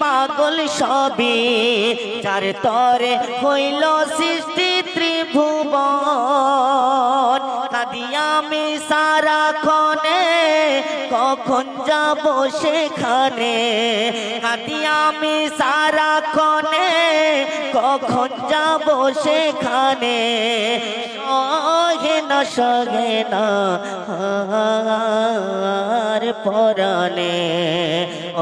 পাগল সবই, যার তরে হইল সৃষ্টি ত্রিভুবন। কাঁদি আমি সারা ক্ষণে কখন যাব সেখানে? কাঁদি আমি সারা ক্ষণে কখন যাব সেখানে? সহে না সহে না পরাণে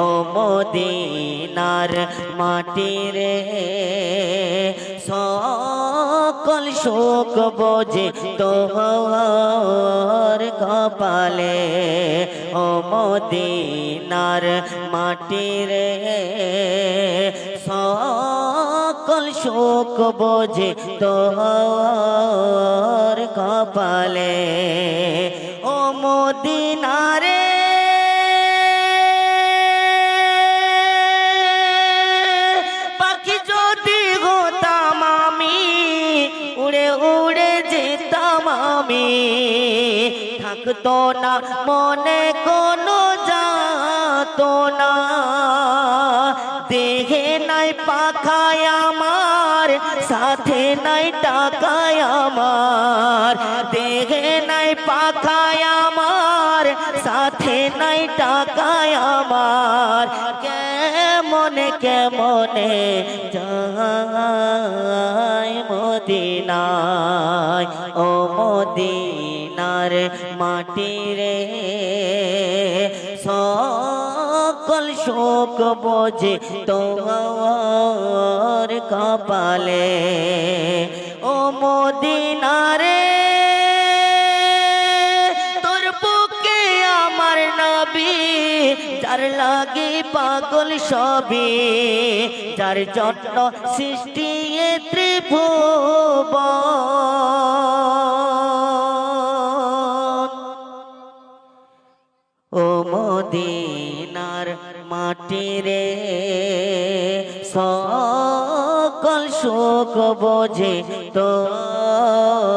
ও মদিনার মাটি রে সকল শোক বোঝে তোমার কপালে। ও মদিনার মাটি রে সকল শোক বোঝে তোর কপালে। ও মদিনারে আমি। থাকতো না, মনে কোনো যাতো না। দেহে নাই, পাখায় আমার, সাথে নাই, টাকায় আমার। দেহে নাই, পাখায় আমার, সাথে নাই, টাকায় আমার। কেমনে কেমনে যায় মদিনায়? ও মদিনার মাটি রে সকল শোক বোঝে তোমার কপালে। ও মদিনারে, তোর বুকে আমার নবী, যার লাগে পাগল সবই যার জন্য সৃষ্টি এ ত্রিভুবন। ও মদিনার মাটি রে সকল শোক বোঝে কপালে